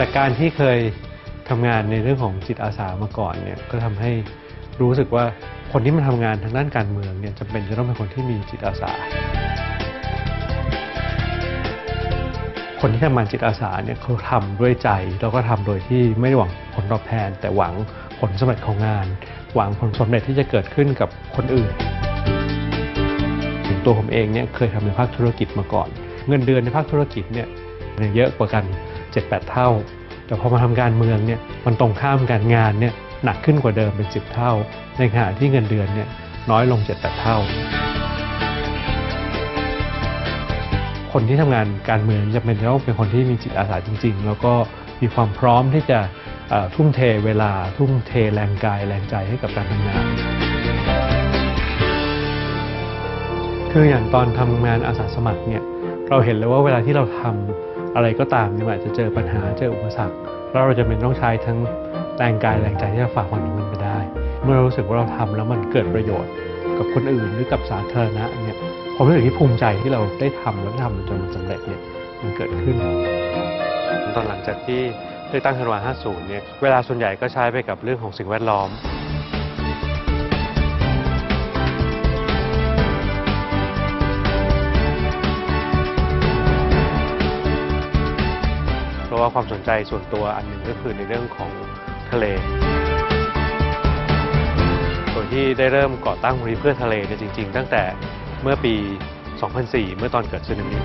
จากการที่เคยทำงานในเรื่องของจิตอาสามาก่อนเนี่ยก็ทำให้รู้สึกว่าคนที่มาทำงานทางด้านการเมืองเนี่ยจำเป็นจะต้องเป็นคนที่มีจิตอาสา คนที่ทำงานจิตอาสาเนี่ยเขาทำด้วยใจ แล้วก็ทำโดยที่ไม่ได้หวังผลตอบแทน แต่หวังผลสำเร็จของงาน หวังผลสำเร็จที่จะเกิดขึ้นกับคนอื่นถึงตัวผมเองเนี่ยเคยทำในภาคธุรกิจมาก่อน เงินเดือนในภาคธุรกิจเนี่ยเยอะกว่ากัน 7-8 เท่า แต่พอมาทำการเมืองเนี่ยมันตรงข้ามการงานเนี่ยหนักขึ้นกว่าเดิมเป็น 10 เท่า ในขณะที่เงินเดือนเนี่ยน้อยลง 7-8 เท่า คนที่ทำงานการเมืองจะเป็นต้องเป็นคนที่มีจิตอาสาจริง ๆ แล้วก็มีความพร้อมที่จะทุ่มเทเวลาทุ่มเทแรงกายแรงใจให้กับการทำงาน คืออย่างตอนทำงานอาสาสมัครเนี่ยเราเห็นเลยว่าเวลาที่เราทำ อะไรก็ตามเนี่ยมันอาจจะเจอปัญหาเจออุปสรรค แล้วเราจะเป็นต้องใช้ทั้งแรงกายแรงใจที่จะฝ่าฟันมันไปได้ เมื่อเรารู้สึกว่าเราทำแล้วมันเกิดประโยชน์กับคนอื่นหรือกับสาธารณะเนี่ยความรู้สึกที่ภูมิใจที่เราได้ทำแล้วทำจนมันสำเร็จเนี่ยมันเกิดขึ้น ตอนหลังจากที่ได้ตั้งธันวา50เนี่ยเวลาส่วนใหญ่ก็ใช้ไปกับเรื่องของสิ่งแวดล้อม ว่าความสนใจส่วนตัวอันหนึ่งก็คือในเรื่องของทะเลโดยที่ได้เริ่มก่อตั้งมูลนิธิเพื่อทะเลเนี่ยจริง ๆ ตั้งแต่เมื่อปี 2004 เมื่อตอนเกิดสึนามิ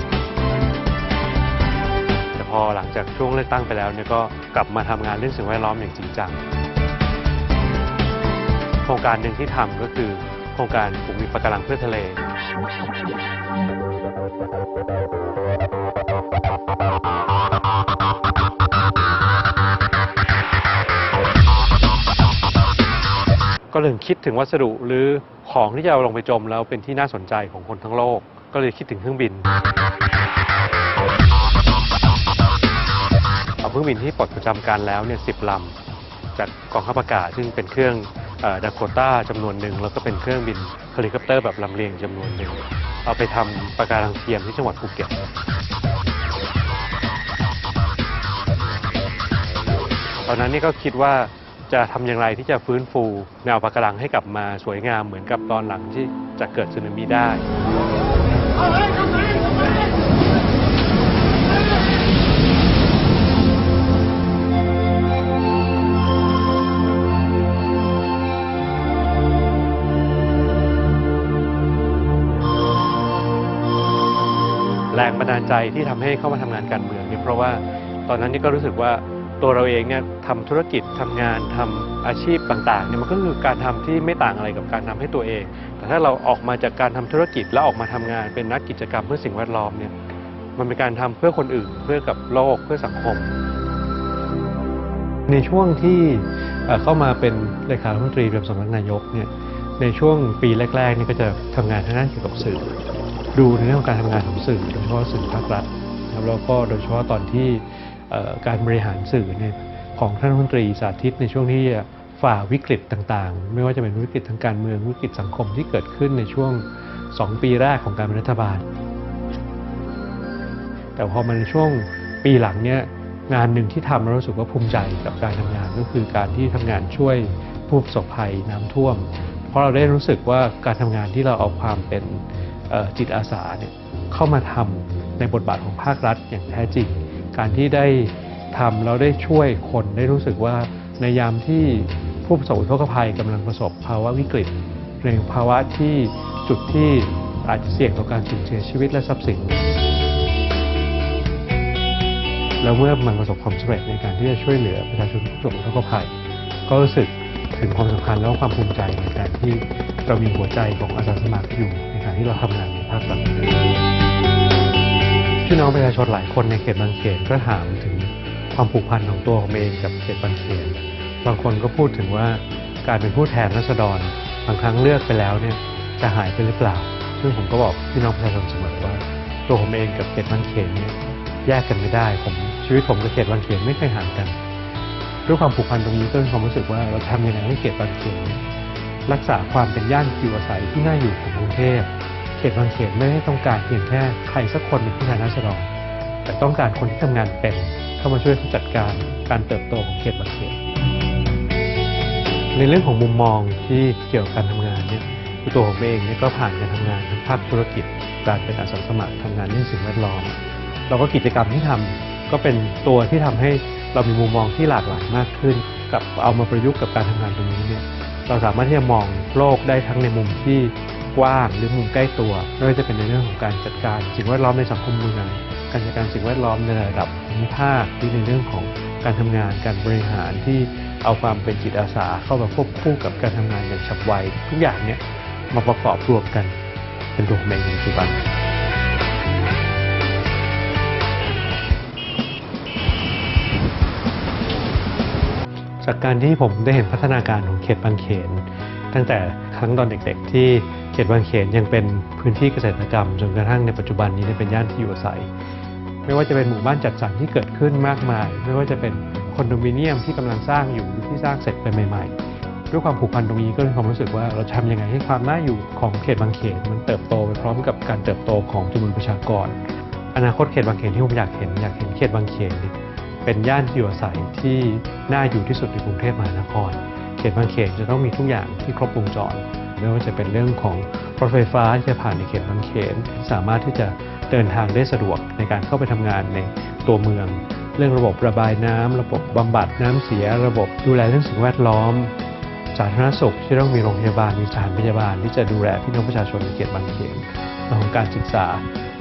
แต่พอหลังจากช่วงเลือกตั้งไปแล้วเนี่ยก็กลับมาทำงานเรื่องสิ่งแวดล้อมอย่างจริงจังโครงการหนึ่งที่ทำก็คือโครงการปลูกมีปะการังเพื่อทะเล ก็เลยคิดถึงวัสดุหรือของที่จะเอาลงไปจมแล้วเป็นที่น่าสนใจของคนทั้งโลก ก็เลยคิดถึงเครื่องบินเอาเครื่องบินที่ปลดประจำการแล้วเนี่ยสิบลำจากกองทัพอากาศซึ่งเป็นเครื่องดาโคต้าจำนวนหนึ่งแล้วก็เป็นเครื่องบินเฮลิคอปเตอร์แบบลำเลียงจำนวนหนึ่งเอาไปทำประการังเทียมที่จังหวัดภูเก็ตตอนนั้นนี่ก็คิดว่า จะทำอย่างไรที่จะฟื้นฟูแนวปะการังให้กลับมาสวยงามเหมือนกับตอนหลังที่จะเกิดสึนามิได้แรงบันดาลใจที่ทำให้เข้ามาทำงานการเมืองเนี่ยเพราะว่าตอนนั้นนี่ก็รู้สึกว่า ตัวเราเองเนี่ยทำธุรกิจทำงานทำอาชีพต่างๆเนี่ยมันก็คือการทำที่ไม่ต่างอะไรกับการทำให้ตัวเอง แต่ถ้าเราออกมาจากการทำธุรกิจแล้วออกมาทำงานเป็นนักกิจกรรมเพื่อสิ่งแวดล้อมเนี่ยมันเป็นการทำเพื่อคนอื่นเพื่อกับโลกเพื่อสังคม ในช่วงที่เข้ามาเป็นเลขาธิการตรีประจำสำนักนายกเนี่ยในช่วงปีแรกๆนี่ก็จะทำงานทางด้านเกี่ยวกับสื่อ ดูในเรื่องของการทำงานของสื่อโดยเฉพาะสื่อภาครัฐนะแล้วก็โดยเฉพาะตอนที่ การบริหารสื่อเนี่ยของท่านรัฐมนตรีสาธิตในช่วงที่ฝ่าวิกฤตต่างๆ ไม่ว่าจะเป็นวิกฤตทางการเมืองวิกฤตสังคมที่เกิดขึ้นในช่วง 2 ปีแรกของการเป็นรัฐบาล แต่พอมาในช่วงปีหลังเนี่ยงานหนึ่งที่ทำแล้วรู้สึกว่าภูมิใจกับการทำงานก็คือการที่ทำงานช่วยผู้ประสบภัยน้ำท่วม เพราะเราได้รู้สึกว่าการทำงานที่เราเอาความเป็นจิตอาสาเนี่ยเข้ามาทำในบทบาทของภาครัฐอย่างแท้จริง การที่ได้ทำแล้วได้ช่วยคนได้รู้สึกว่าในยามที่ผู้ประสบอุทกภัยกำลังประสบภาวะวิกฤตในภาวะที่จุดที่อาจจะเสี่ยงต่อการสูญเสียชีวิตและทรัพย์สิน แล้วเมื่อมันประสบความสำเร็จในการที่จะช่วยเหลือประชาชนผู้ประสบอุทกภัย ก็รู้สึกถึงความสำคัญและความภูมิใจในการที่เรามีหัวใจของอาสาสมัครอยู่ในการที่เราทำงานในภาครัฐ พี่น้องประชาชนหลายคนในเขตบางเขตก็ถามถึงความผูกพันของตัวผมเองกับเขตบางเขตบางคนก็พูดถึงว่าการเป็นผู้แทนรัษฎรบางครั้งเลือกไปแล้วเนี่ยจะหายไปหรือเปล่า ซึ่งผมก็บอกพี่น้องประชาชนเสมอว่า ตัวผมเองกับเขตบางเขตเนี่ยแยกกันไม่ได้ผมชีวิตผมกับเขตบางเขตไม่เคยห่างกันด้วยความผูกพันตรงนี้ก็มีความรู้สึกว่าเราทำยังไงให้เขตบางเขนรักษาความเป็นย่านอยู่อาศัยที่น่าอยู่ของกรุงเทพ ตบางเขตไม่ได้ต้องการเพียงแค่ใครสักคนเป็นผู้แทนราษฎรแต่ต้องการคนที่ทำงานเป็นเข้ามาช่วยจัดการการเติบโตของเขตบางเขตในเรื่องของมุมมองที่เกี่ยวกับการทำงานเนี่ยคือตัวผมเองเนี่ยก็ผ่านการทำงานทั้งภาคธุรกิจ การเป็นอาสาสมัครทำงานเรื่องสิ่งแวดล้อมเราก็กิจกรรมที่ทำก็เป็นตัวที่ทำให้เรามีมุมมองที่หลากหลายมากขึ้น กับเอามาประยุกต์กับการทำงานตรงนี้เนี่ยเราสามารถที่จะมองโลกได้ทั้งในมุมที่ กว้างหรือมุมใกล้ตัวไม่ว่าจะเป็นในเรื่องของการจัดการสิ่งแวดล้อมในสังคมเมืองการจัดการสิ่งแวดล้อมในระดับภูมิภาคหรือในเรื่องของการทำงานการบริหารที่เอาความเป็นจิตอาสาเข้ามาควบคู่กับการทำงานอย่างฉับไวทุกอย่างเนี่ยมาประกอบรวมกันเป็นตัวผมเองในปัจจุบันจากการที่ผมได้เห็นพัฒนาการของเขตบางเขน ตั้งแต่ครั้งตอนเด็กๆที่ เขตบางเขนยังเป็นพื้นที่เกษตรกรรม จนกระทั่งในปัจจุบันนี้เป็นย่านที่อยู่อาศัย ไม่ว่าจะเป็นหมู่บ้านจัดสรรที่เกิดขึ้นมากมาย ไม่ว่าจะเป็นคอนโดมิเนียมที่กำลังสร้างอยู่หรือที่สร้างเสร็จไปใหม่ ๆ ด้วยความผูกพันตรงนี้ก็เลยความรู้สึกว่าเราจะทำยังไงให้ความน่าอยู่ของเขตบางเขนมันเติบโตไปพร้อมกับการเติบโตของจำนวนประชากร อนาคตเขตบางเขนที่ผมอยากเห็นอยากเห็นเขตบางเขนเป็นย่านที่อยู่อาศัยที่น่าอยู่ที่สุดในกรุงเทพมหานคร เขตบางเขนจะต้องมีทุกอย่างที่ครบวงจร ไม่ว่าจะเป็นเรื่องของรถไฟฟ้าที่จะผ่านในเขตบางเขน สามารถที่จะเดินทางได้สะดวกในการเข้าไปทำงานในตัวเมือง เรื่องระบบระบายน้ำระบบบำบัดน้ำเสีย ระบบดูแลเรื่องสิ่งแวดล้อม สาธารณสุขที่ต้องมีโรงพยาบาลมีสถานพยาบาลที่จะดูแลพี่น้องประชาชนในเขตบางเขนเรื่องของการศึกษา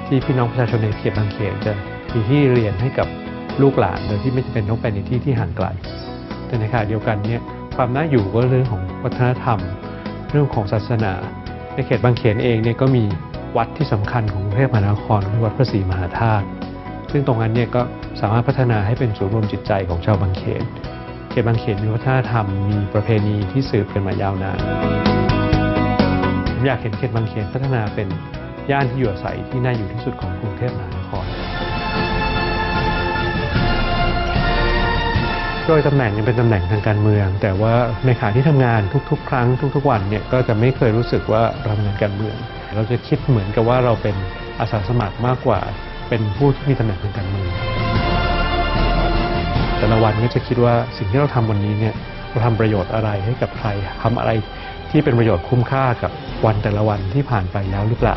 ที่พี่น้องประชาชนในเขตบางเขนจะมีที่เรียนให้กับลูกหลานโดยที่ไม่จำเป็นต้องไปในที่ที่ห่างไกล แต่ในขณะเดียวกันเนี่ยความน่าอยู่ก็เรื่องของวัฒนธรรม เรื่องของศาสนา ในเขตบางเขนเองเนี่ยก็มีวัดที่สำคัญของกรุงเทพมหานครคือวัดพระศรีมหาธาตุซึ่งตรงนั้นเนี่ยก็สามารถพัฒนาให้เป็นศูนย์รวมจิตใจของชาวบางเขน เขตบางเขนมีวัฒนธรรมมีประเพณีที่สืบกันมายาวนานผมอยากเห็นเขตบางเขนพัฒนาเป็นย่านที่อยู่อาศัยที่น่าอยู่ที่สุดของกรุงเทพมหานคร โดยตำแหน่งยังเป็นตำแหน่งทางการเมือง แต่ว่าในขณะที่ทำงานทุกๆ ครั้งทุก ๆ วันเนี่ยก็จะไม่เคยรู้สึกว่าเราทำงานการเมือง เราจะคิดเหมือนกับว่าเราเป็นอาสาสมัครมากกว่า เป็นผู้ที่มีตำแหน่งทางการเมืองแต่ละวันก็จะคิดว่าสิ่งที่เราทำวันนี้เนี่ยเราทำประโยชน์อะไรให้กับใครทำอะไรที่เป็นประโยชน์คุ้มค่ากับวันแต่ละวันที่ผ่านไปแล้วหรือเปล่า